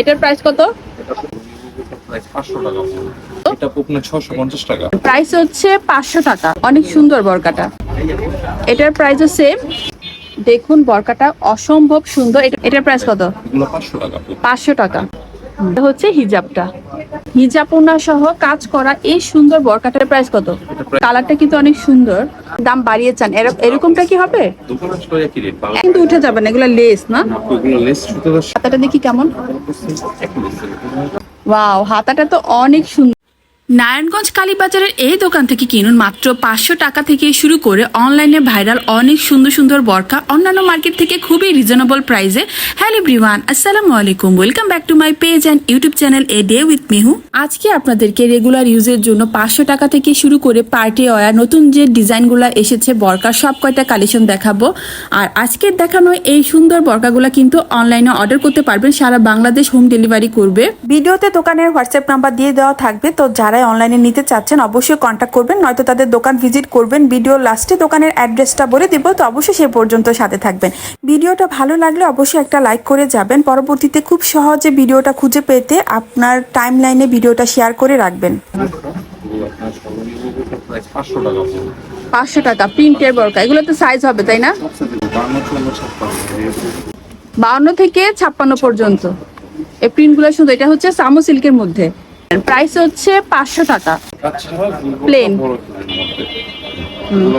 এটার প্রাইস কত? প্রাইস হচ্ছে পাঁচশো টাকা। অনেক সুন্দর বরকাটা। এটার প্রাইসও সেম দেখুন বরকাটা অসম্ভব সুন্দর। এটার প্রাইস কত? পাঁচশো টাকা পাঁচশো টাকা। এটা হচ্ছে হিজাবটা। হিজাব সহ কাজ করা এই সুন্দর বরকাটার প্রাইস কত? কালারটা কিন্তু অনেক সুন্দর। দাম বাড়িয়ে চান। এরকমটা কি হবে? কিন্তু উঠে যাবে। না এগুলো লেস না? হাতাটা দেখি কেমন? ওয়াও হাতাটা তো অনেক সুন্দর। নারায়ণগঞ্জ কালীবাজারের এই দোকান থেকে কিনুন মাত্র পাঁচশো টাকা থেকে শুরু করে অনলাইনে ভাইরাল অনেক সুন্দর সুন্দর বরকা অন্যান্য মার্কেট থেকে খুবই রিজনেবল প্রাইসে হ্যালো ব্রিওয়ান আসসালামু আলাইকুম। Welcome back to my page and YouTube channel a day with Mihu আজকে আপনাদেরকে রেগুলার ইউজের জন্য পাঁচশো টাকা থেকে শুরু করে পার্টি ওয়ার নতুন যে ডিজাইনগুলো এসেছে, বরকার সব কয়টা কালেকশন দেখাবো। আর আজকের দেখানো এই সুন্দর বরকাগুলো কিন্তু অনলাইনে অর্ডার করতে পারবেন, সারা বাংলাদেশ হোম ডেলিভারি করবে। ভিডিওতে দোকানের হোয়াটসঅ্যাপ নাম্বার দিয়ে দেওয়া থাকবে, তো যারা অনলাইনে নিতে চাচ্ছেন, অবশ্যই কন্ট্যাক্ট করবেন, নয়তো তাদের দোকান ভিজিট করবেন। ভিডিও লাস্টে দোকানের অ্যাড্রেসটা বলে দিব, তো অবশ্যই সে পর্যন্ত সাথে থাকবেন। ভিডিওটা ভালো লাগলে অবশ্যই একটা লাইক করে যাবেন। পরবর্তীতে খুব সহজে ভিডিওটা খুঁজে পেতে আপনার টাইম লাইনে ভিডিওটা শেয়ার করে রাখবেন। পাঁচশো টাকা, প্রিন্টের বরকা, এগুলো তো সাইজ হবে, তাই না? বাউন্ন থেকে ছাপ্পান্ন পর্যন্ত। এই প্রিন্টগুলো সুন্দর এটা হচ্ছে সামো সিল্কের মধ্যে। প্রাইস হচ্ছে পাঁচশো টাকা। প্লেন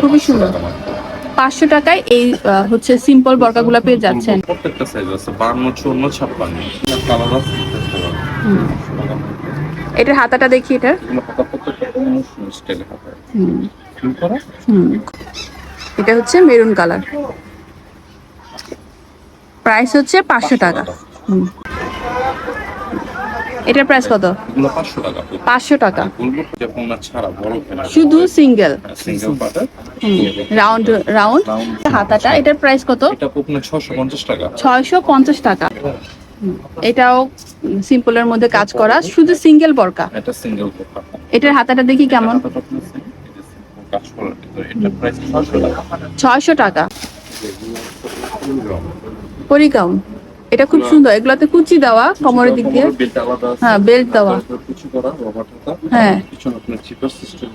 খুবই সুন্দর। পাঁচশো টাকায় এই হচ্ছে সিম্পল বরকাগুলো পেয়ে যাচ্ছেন। প্রত্যেকটা সাইজ আছে বান্ন চুয়ান্ন ছাপ্পান্ন। এটার হাতাটা দেখি এটার। এটা হচ্ছে মেরুন কালার প্রাইস হচ্ছে পাঁচশো টাকা। এটার প্রাইস কত? পাঁচশো টাকা শুধু সিঙ্গেল রাউন্ড রাউন্ড হাতাটা এটার প্রাইস কত? ছয়শো পঞ্চাশ টাকা। এটাও সিম্পলের মধ্যে কাজ করা। শুধু সিঙ্গেল বরকা? এটা সিঙ্গেল কোপা এটার হাতাটা দেখি কেমন? ছয়শো টাকা। পরিকাউন এটা খুব সুন্দর। এগুলাতে কুচি দেওয়া কোমরের দিক দিয়ে। হ্যাঁ বেল্ট দেওয়া। করা রবার হ্যাঁ। পিছনে আপনার সিস্টেম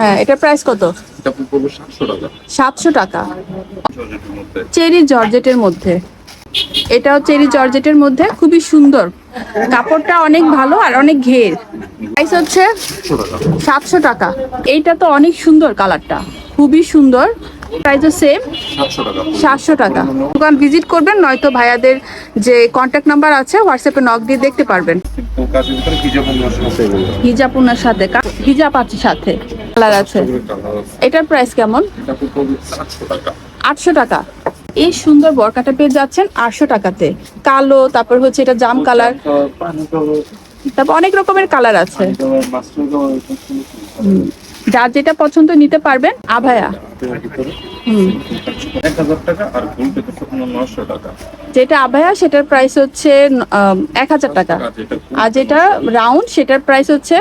হ্যাঁ এটা প্রাইস কত? সাতশো টাকা। চেরি জর্জেটের মধ্যে। এটাও চেরি জর্জেটের মধ্যে। খুবই সুন্দর। কাপড়টা অনেক ভালো আর অনেক ঘের। প্রাইস হচ্ছে সাতশো টাকা। এইটা তো অনেক সুন্দর কালারটা খুবই সুন্দর। প্রাইসও সেম সাতশো টাকা। দোকান ভিজিট করবেন নয়তো ভাইয়াদের যে কন্ট্যাক্ট নাম্বার আছে হোয়াটসঅ্যাপে নক দিয়ে দেখতে পারবেন। হিজাব সাথে। হিজাব আছে সাথে। কালার আছে। এটার প্রাইস কেমন? আটশো টাকা। এই সুন্দর বরকাটা পেয়ে যাচ্ছেন আটশো টাকাতে। কালো তারপর হচ্ছে এটা জাম কালার তারপর অনেক রকমের কালার আছে। যার যেটা পছন্দ নিতে পারবেন আভায়া। যেটা আভায়া সেটার প্রাইস হচ্ছে এক হাজার টাকা। আর যেটা রাউন্ড সেটার প্রাইস হচ্ছে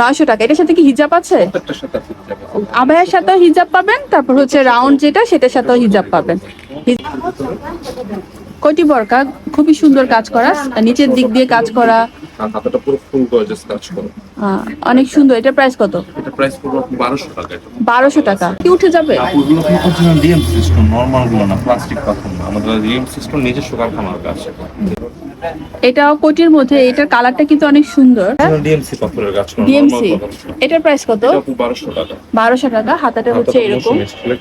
নয়শো টাকা। এটার সাথে কি হিজাব আছে? সাথে আভায়ার সাথেও হিজাব পাবেন তারপর হচ্ছে রাউন্ড যেটা সেটার সাথেও হিজাব পাবেন। কয়টি বরকা? খুবই সুন্দর কাজ করা। নিচের দিক দিয়ে কাজ করা। হাতাটা পুরো ফুল গর্জেস কাজ করে। অনেক সুন্দর। এটা প্রাইস কত? এটা প্রাইস টাকা টাকা। কি উঠে যাবে? করছেন ডিএম সিস্টেম নর্মালগুলো না প্লাস্টিক পাথর না। আমাদের ডিএম সিস্টেম নিজস্ব কারখানার কাজ। এটাও কোটির মধ্যে এটার কালারটা কিন্তু অনেক সুন্দর। ডিএমসি পাথরের কাজ করা ডিএমসি এটার প্রাইস কত? এটা আপনি বারোশো টাকা। 1200 টাকা হাতাটা হচ্ছে এরকম।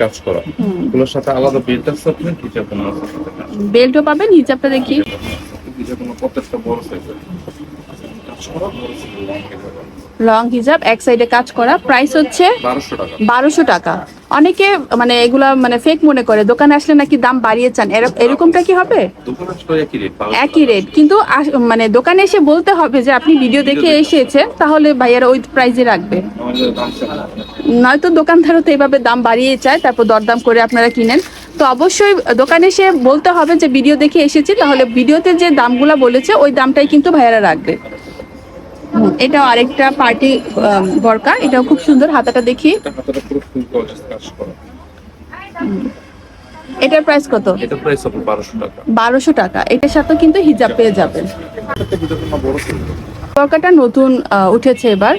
কাজ করা। এগুলোর সাথে আলাদা বেল্ট আছে আপনি হিজাব সাথে। কাজ বেল্টও পাবেন হিজাবটা দেখি। হিজাব কোনো প্রত্যেকটা বড় সাইজের কাজ করা বড় সাইজের লং হিজাব এক সাইডে কাজ করা প্রাইস হচ্ছে বারোশো টাকা। অনেকে মানে এগুলা মানে ফেক মনে করে দোকানে আসলে নাকি দাম বাড়িয়ে চান। এর- এরকমটা কি হবে? একই রেট কিন্তু মানে দোকানে এসে বলতে হবে যে আপনি ভিডিও দেখে এসেছেন তাহলে ভাইয়ারা ওই প্রাইজে রাখবে। নয়তো দোকানদারও তো এইভাবে দাম বাড়িয়ে চায় তারপর দরদাম করে আপনারা কিনেন। তো অবশ্যই দোকানে এসে বলতে হবে যে ভিডিও দেখে এসেছি তাহলে ভিডিওতে যে দামগুলো বলেছে ওই দামটাই কিন্তু ভাইয়ারা রাখবে। এটাও আরেকটা পার্টি বরকা। এটাও খুব সুন্দর হাতাটা দেখি। এটার প্রাইস কত? এটার প্রাইস হবে বারোশো টাকা। বারোশো টাকা। এটার সাথে কিন্তু হিজাব পেয়ে যাবেন। বরকাটা নতুন উঠেছে এবার।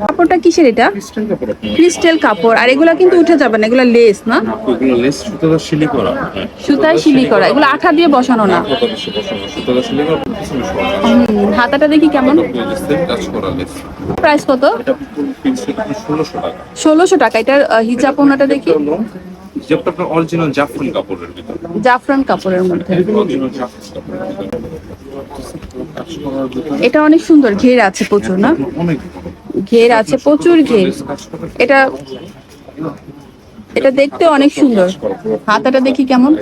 কাপড়টা কিসের এটা? ক্রিস্টাল কাপড় আর এগুলা কিন্তু উঠে যাবে না এগুলা লেস না? এগুলো লেস সুতোটা শিলি করা। সুতায় শিলি করা এগুলো আঠা দিয়ে বসানো না? সুতোটা শিলি করা হুম, হাতাটা দেখি কেমন? প্রাইস কত? ষোলোশো টাকা। ষোলোশো টাকা এটার হিজাব ওনাটা দেখি। যেটা আপনার অরিজিনাল জাফরান কাপড়ের ভিতরে। জাফরান কাপড়ের মধ্যে। এটা অনেক সুন্দর ঘের আছে প্রচুর না? ঘের আছে প্রচুর ঘের। এটা এটা দেখতে অনেক সুন্দর। হাতাটা দেখি কেমন?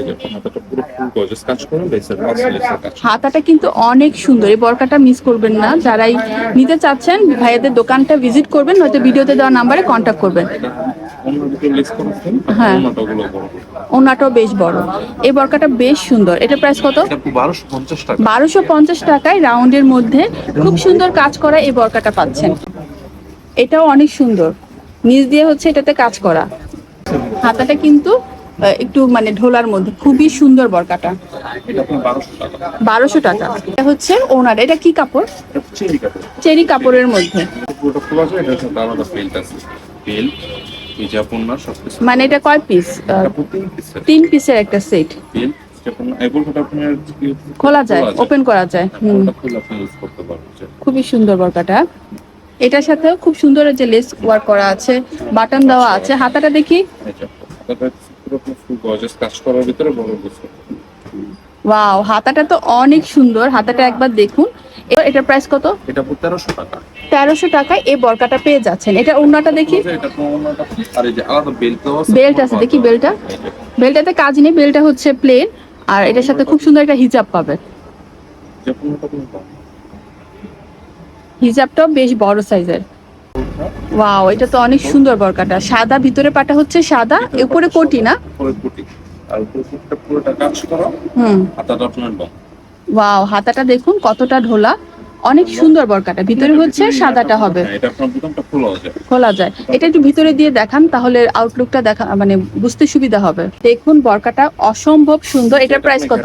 হাতাটা কিন্তু অনেক সুন্দর। এই বরকাটা মিস করবেন না। যারাই নিতে চাচ্ছেন ভাইয়াদের দোকানটা ভিজিট করবেন নয়তো ভিডিওতে দেওয়া নাম্বারে কন্ট্যাক্ট করবেন। হ্যাঁ। ওনাটাও বেশ বড়। এই বরকাটা বেশ সুন্দর। এটা প্রাইস কত? বারোশো পঞ্চাশ টাকায় রাউন্ডের মধ্যে খুব সুন্দর কাজ করা এই বরকাটা পাচ্ছেন। এটাও অনেক সুন্দর। নিচ দিয়ে হচ্ছে এটাতে কাজ করা। হাতাটা কিন্তু একটু মানে ঢোলার মধ্যে। খুবই সুন্দর বরকাটা। বারোশো টাকা। এটা হচ্ছে ওনার। এটা কি কাপড়? চেরি কাপড়ের মধ্যে। সব কিছু মানে এটা কয় পিস তিন পিসের একটা সেট খোলা যায়? ওপেন করা যায় হুম। ওটা খুলে আপনি ইউজ করতে পারবেন যে খুবই সুন্দর বরকাটা এটার সাথে খুব সুন্দর যে লেস ওয়ার্ক করা আছে বাটন দেওয়া আছে হাতাটা দেখি। ওয়াও হাতাটা তো অনেক সুন্দর হাতাটা একবার দেখুন। এটার প্রাইস কত? এটা আপনার তেরোশো টাকা। তেরোশো টাকায় এই বরকাটা পেয়ে যাচ্ছেন। এটা ওড়নাটা দেখি। এটা আপনার আর এই যে আলাদা বেল্ট আছে বেল্ট আছে দেখি বেল্টটা বেল্টটাতে কাজ নেই বেল্টটা হচ্ছে প্লেন আর এটার সাথে খুব সুন্দর একটা হিজাব পাবে পাবেন। হিজাবটাও বেশ বড় সাইজের ওয়াও এটা তো অনেক সুন্দর বরকাটা। সাদা ভিতরে পাটা হচ্ছে সাদা উপরে কোটি। না উপরে পুটি আর উপরে পুরোটা কাজ করা। হুম। হাতাটা আপনার লং ওয়াও হাতাটা দেখুন কতটা ঢোলা। অনেক সুন্দর বরকাটা। ভিতরে হচ্ছে সাদাটা হবে। হ্যাঁ, খোলা যায়। এটা একটু ভিতরে দিয়ে দেখান তাহলে আউটলুকটা দেখা মানে বুঝতে সুবিধা হবে। দেখুন বরকাটা অসম্ভব সুন্দর। এটার প্রাইস কত?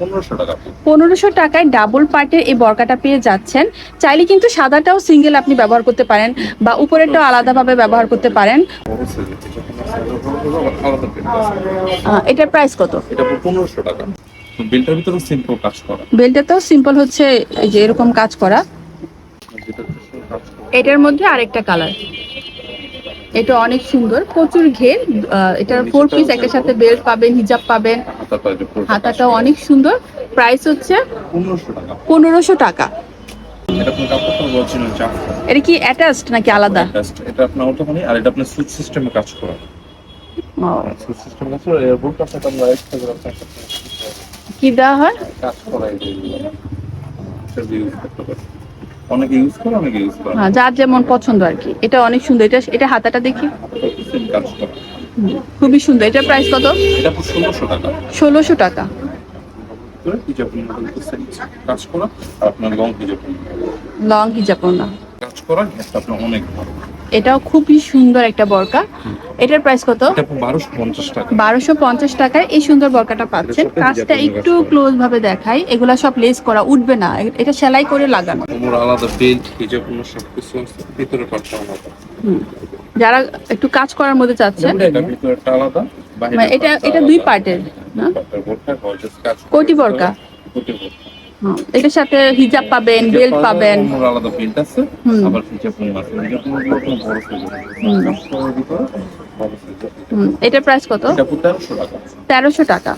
পনেরোশো টাকা। পনেরোশো টাকায় ডাবল পার্টের এই বরকাটা পেয়ে যাচ্ছেন। চাইলে কিন্তু সাদাটাও সিঙ্গেল আপনি ব্যবহার করতে পারেন বা উপরেরটাও আলাদাভাবে ব্যবহার করতে পারেন। এটার প্রাইস কত? এটা পনেরোশো টাকা। বেল্টের ভিতরে সিম্পল কাজ করা। বেল্টটাতেও সিম্পল হচ্ছে এই যে এরকম কাজ করা। এটার মধ্যে আরেকটা কালার এটা অনেক সুন্দর প্রচুর ঘের এটার ফোর পিস একটার সাথে বেল্ট পাবেন হিজাব পাবেন। হাতাটা অনেক সুন্দর। প্রাইস হচ্ছে পনেরোশো টাকা। এটা কি অ্যাটাচড নাকি আলাদা? এটা আপনার অটোমানি আর এটা আপনার সুইচ সিস্টেমে কাজ করা। ও, সুইচ সিস্টেমে কাজ করা এর বুটটা আপনার আমরা এক্সট্রা করে আপনার কি দেওয়া হয়? কাজ অনেকে ইউজ করে অনেকে ইউজ করে হ্যাঁ যার যেমন পছন্দ আর কি। এটা অনেক সুন্দর। এটা এটা হাতাটা দেখি। খুবই সুন্দর। এটার প্রাইস কত? এটা ষোলোশো টাকা। ষোলোশো টাকা। কাজ করা আপনার লং হিজাব লং হিজাব না কাজ করা অনেক ভালো। এটাও খুবই সুন্দর একটা বরকা। এটার প্রাইস কত? বারোশো পঞ্চাশ টাকা। টাকায় এই সুন্দর বরকাটা পাচ্ছেন। কাজটা একটু ক্লোজ ভাবে দেখাই। এগুলা সব লেস করা উঠবে না। এটা সেলাই করে লাগানো। আলাদা বেল্ট হিজাব ভিতরে। যারা একটু কাজ করার মধ্যে চাচ্ছেন এটা মানে এটা দুই পার্টের। কোটি বোরকা? এটার সাথে হিজাব পাবেন বেল্ট পাবেন। আলাদা বেল্ট আছে। আবার হিজাব আছে হিজাব এটার প্রাইস কত? তেরোশো টাকা।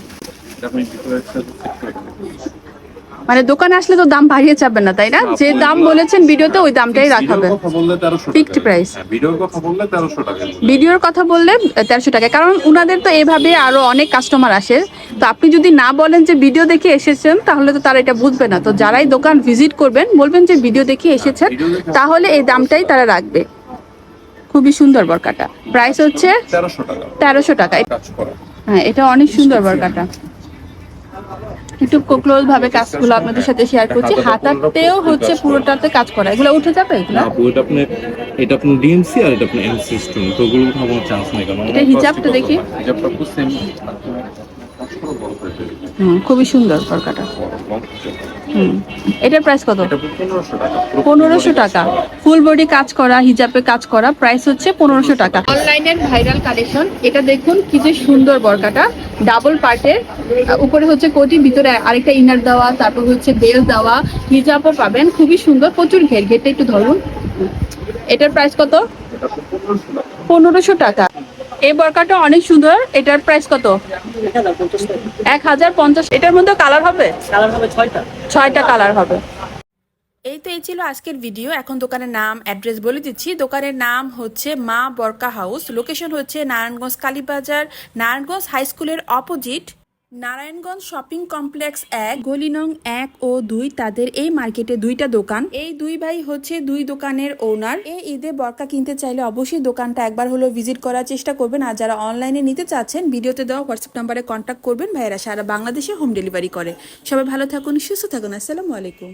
মানে দোকানে আসলে তো দাম বাড়িয়ে যাবেন না তাই না? যে দাম বলেছেন ভিডিওতে ওই দামটাই রাখাবেন। 1300 price। হ্যাঁ, ভিডিওর কথা বললে 1300 টাকা। ভিডিওর কথা বললে তেরোশো টাকা। কারণ উনাদের তো এভাবে আরও অনেক কাস্টমার আসে। তো আপনি যদি না বলেন যে ভিডিও দেখে এসেছেন তাহলে তো তারা এটা বুঝবে না। তো যারাই দোকান ভিজিট করবেন বলবেন যে ভিডিও দেখে এসেছেন তাহলে এই দামটাই তারা রাখবে। খুবই সুন্দর বরকাটা। প্রাইস হচ্ছে 1300 টাকা। তেরোশো টাকা। হ্যাঁ এটা অনেক সুন্দর বরকাটা। একটু ক্লোজ ভাবে কাজগুলো আপনাদের সাথে শেয়ার করছি। হাতাতেও হচ্ছে পুরোটাতে কাজ করা এগুলো উঠে যাবে এগুলো? না আপু এটা আপনি এটা আপনার ডিএমসি আর এটা আপনার এমসি স্টোন তো ওগুলো কোনো চান্স নেই কারণ এটা হিজাবটা দেখি। হিজাবটা খুব সেম হুম খুবই সুন্দর বরকাটা হুম এটার প্রাইস কত? পনেরোশো টাকা। ফুল বডি কাজ করা হিজাবে কাজ করা প্রাইস হচ্ছে পনেরোশো টাকা। অনলাইনের ভাইরাল কালেকশন এটা দেখুন কি যে সুন্দর বরকাটা। ডাবল পার্টের উপরে হচ্ছে কোটি ভিতরে আরেকটা ইনার দেওয়া তারপর হচ্ছে বেল দেওয়া হিজাবও পাবেন। খুবই সুন্দর প্রচুর ঘের ঘেরটা একটু ধরুন। এটার প্রাইস কত? পনেরোশো টাকা। এই বরকাটা অনেক সুন্দর এটার প্রাইস কত? এক হাজার পঞ্চাশ। এটার মধ্যে কালার হবে? ছয়টা। কালার হবে। এই তো এই ছিল আজকের ভিডিও এখন দোকানের নাম অ্যাড্রেস বলে দিচ্ছি। দোকানের নাম হচ্ছে মা বরকা হাউস লোকেশন হচ্ছে নারায়ণগঞ্জ কালীবাজার, নারায়ণগঞ্জ হাই স্কুলের অপোজিট নারায়ণগঞ্জ শপিং কমপ্লেক্স এক, গলি নং এক ও দুই, তাদের এই মার্কেটে দুইটা দোকান। এই দুই ভাই হচ্ছে দুই দোকানের ওনার এই ঈদে বরকা কিনতে চাইলে অবশ্যই দোকানটা একবার হলো ভিজিট করার চেষ্টা করবেন। আর যারা অনলাইনে নিতে চাচ্ছেন, ভিডিওতে দেওয়া হোয়াটসঅ্যাপ নাম্বারে কন্ট্যাক্ট করবেন। ভাইয়েরা সারা বাংলাদেশে হোম ডেলিভারি করে। সবাই ভালো থাকুন, সুস্থ থাকুন। আসসালামু আলাইকুম।